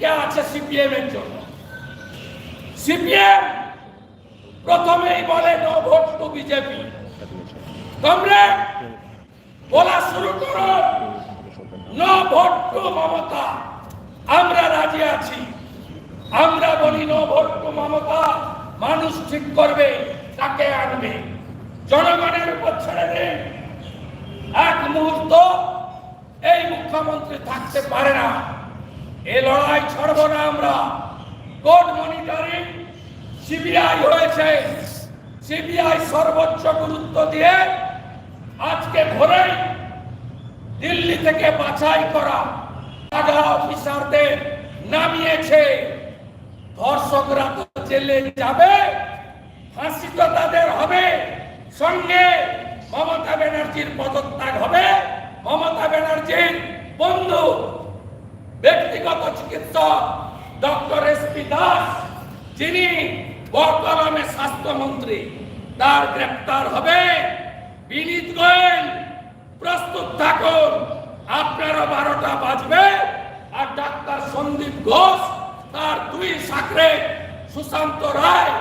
টিকে আছে সিপিএম এর জন্য। সিপিএম প্রথমেই বলে, নো ভোট টু বিজেপি। তোমরা বলা শুরু করো। No vote to Mamata. আমরা রাজি আছি। আমরা বলি, নো ভোট টু মমতা। মানুষ ঠিক করবে, তাকে আনবে। জনগণের উপর ছেড়ে দিন। এক মুহূর্ত এই মুখ্যমন্ত্রী থাকতে পারে না। এ লড়াই ছাড়ব না আমরা। কোর্ট মনিটরিং সিবিআই হয়েছে সিবিআই সর্বোচ্চ গুরুত্ব দিয়ে আজকে ভোরেই দিল্লি থেকে বাছাই করা আগা অফিসারদের নামিয়েছে। ধর্ষকরা তো জেলে যাবে, ফাঁসি তো তাদের হবে। সঙ্গে মমতা ব্যানার্জির পদত্যাগ হবে মমতা ব্যানার্জির বন্ধু ব্যক্তিগত চিকিৎসক, ডক্টর এস পি দাস, যিনি বর্তমানে স্বাস্থ্যমন্ত্রী, তার গ্রেপ্তার হবে। বিনীত গোয়েল, প্রস্তুত থাকুন, আপনারও বারোটা বাজবে। আর ডাক্তার সন্দীপ ঘোষ, তার দুই সাকরে সুশান্ত রায়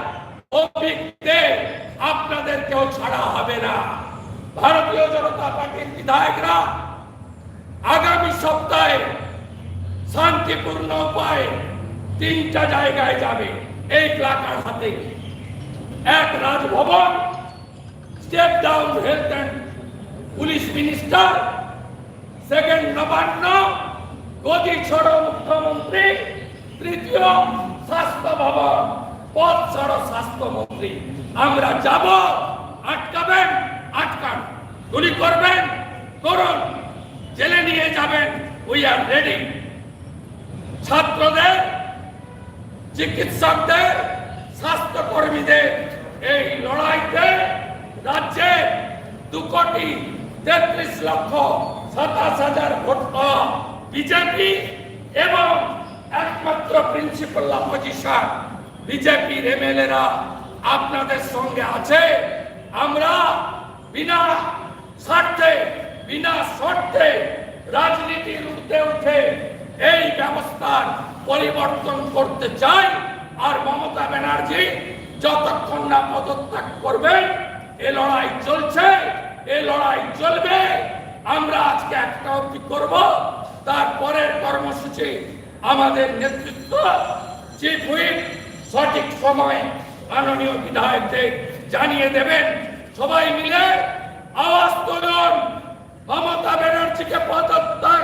আপনাদের কেউ ছাড়া হবে না। ভারতীয় জনতা পার্টির বিধায়করা, আগামী সপ্তাহে শান্তিপূর্ণ উপায়ে তিনটা জায়গায় যাবে এই প্লাকার হাতে। এক Raj Bhavan step down health and police minister second Nabanna, গদি ছড়ো মুখ্যমন্ত্রী, তৃতীয় স্বাস্থ্য ভবন, পথ ছড়ো স্বাস্থ্যমন্ত্রী আমরা যাব, আটকাবেন, আটকান। গুলি করবেন, করুন। জেলে নিয়ে যাবেন উই আর রেডি ছাত্রদের, চিকিৎসকদের, স্বাস্থ্যকর্মীদের এই লড়াইতে রাজ্যে দু কোটি তেত্রিশ লক্ষ সাতাশ হাজার ভোট পাওয়া বিজেপি এবং একমাত্র প্রিন্সিপাল অপোজিশন বিজেপির এমএলএরা আপনাদের সঙ্গে আছে। আমরা বিনা স্বার্থে, বিনা শর্তে রাজনীতির ঊর্ধ্বে উঠে এই ব্যবস্থার পরিবর্তন করতে চাই। আর মমতা ব্যানার্জি যতক্ষণ না পদত্যাগ করবেন এ লড়াই চলছে, এ লড়াই চলবে। আমরা আজকে একটা অবধি করব তারপরের কর্মসূচি আমাদের নেতৃত্ব। চিফ হুইপ সঠিক সময়ে মাননীয় বিধায়কদের জানিয়ে দেবেন। সবাই মিলে আওয়াজ তুলুন, মমতা ব্যানার্জিকে পদত্যাগ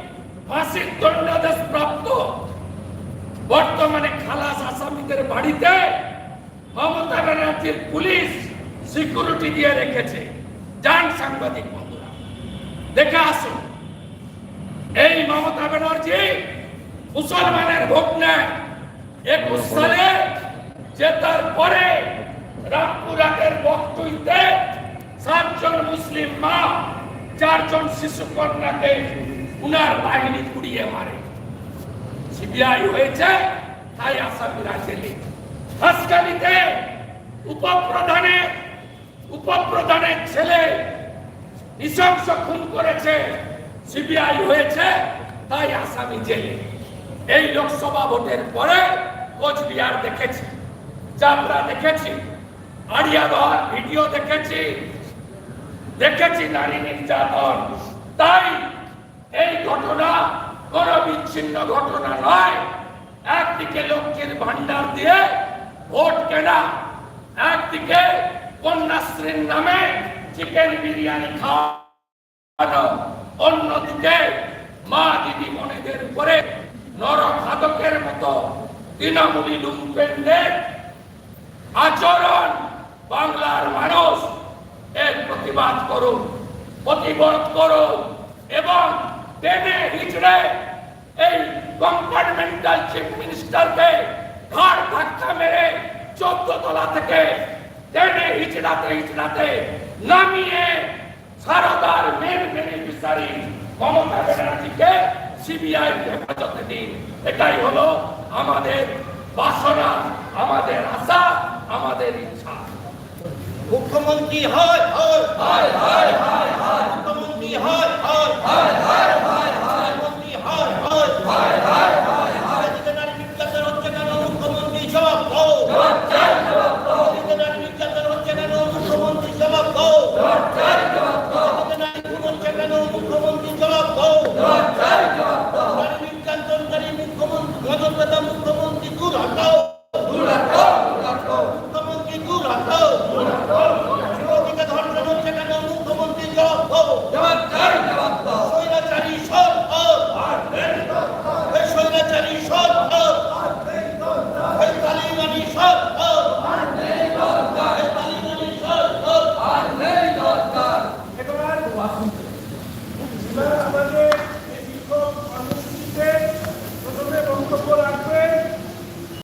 ফাঁসির দণ্ডাদেশ প্রাপ্ত। বর্তমানে খালাস আসামিদের বাড়িতে মমতা ব্যানার্জির পুলিশ সিকিউরিটি দিয়ে রেখেছে। যান সাংবাদিক বন্ধুরা, দেখে আসুন। এই মমতা ব্যানার্জি মুসলমানের ভোট নেয়। একুশ সালে জেতার পরে রামপুরহাটের বক্তব্যে সাতজন মুসলিম মা, চারজন শিশু কন্যাকে উনার বাহিনী কুড়িয়ে মারে। সিবিআই হয়েছে, তাই আসামিরা জেলে হাসকালিতে উপপ্রধানের উপপ্রধানের ছেলে নৃশংস খুন করেছে, সিবিআই হয়েছে, তাই আসামি জেলে। এই লোকসভা ভোটের পরে কোচবিহার দেখেছি, চাপড়া দেখেছি আড়িয়াগড় ভিডিও দেখেছি দেখেছি নারী নির্যাতন। তাই কোন বিচ্ছিন্ন ঘটনা নয়। একদিকে লক্ষ্মীর ভান্ডার দিয়ে ভোট কেনা, একদিকে কন্যাশ্রীর নামে চিকেন বিরিয়ানি খাওয়ানো, অন্যদিকে মা দিদি মনেদের উপরে নরখাদকের মতো তৃণমূলী লুম্পেনদের আচরণ বাংলার মানুষ এর প্রতিবাদ করুন প্রতিবাদ করুন এবং টেনে হিচড়ে এই কম্পার্টমেন্টাল চিফ মিনিস্টারকে ঘাড় ধাক্কা মেরে চোদ্দ তলা থেকে টেনে হিচড়াতে হিচড়াতে নামিয়ে সারদার মেন বেনিফিসারি মমতা ব্যানার্জিকে সিবিআই হেফাজতে দিন এটাই হলো আমাদের বাসনা আমাদের আশা আমাদের ইচ্ছা মুখ্যমন্ত্রী হয় হয় হায় হায় হায় হায় মুখ্যমন্ত্রী হয় হয় হায় হায় হায় হায় Nota!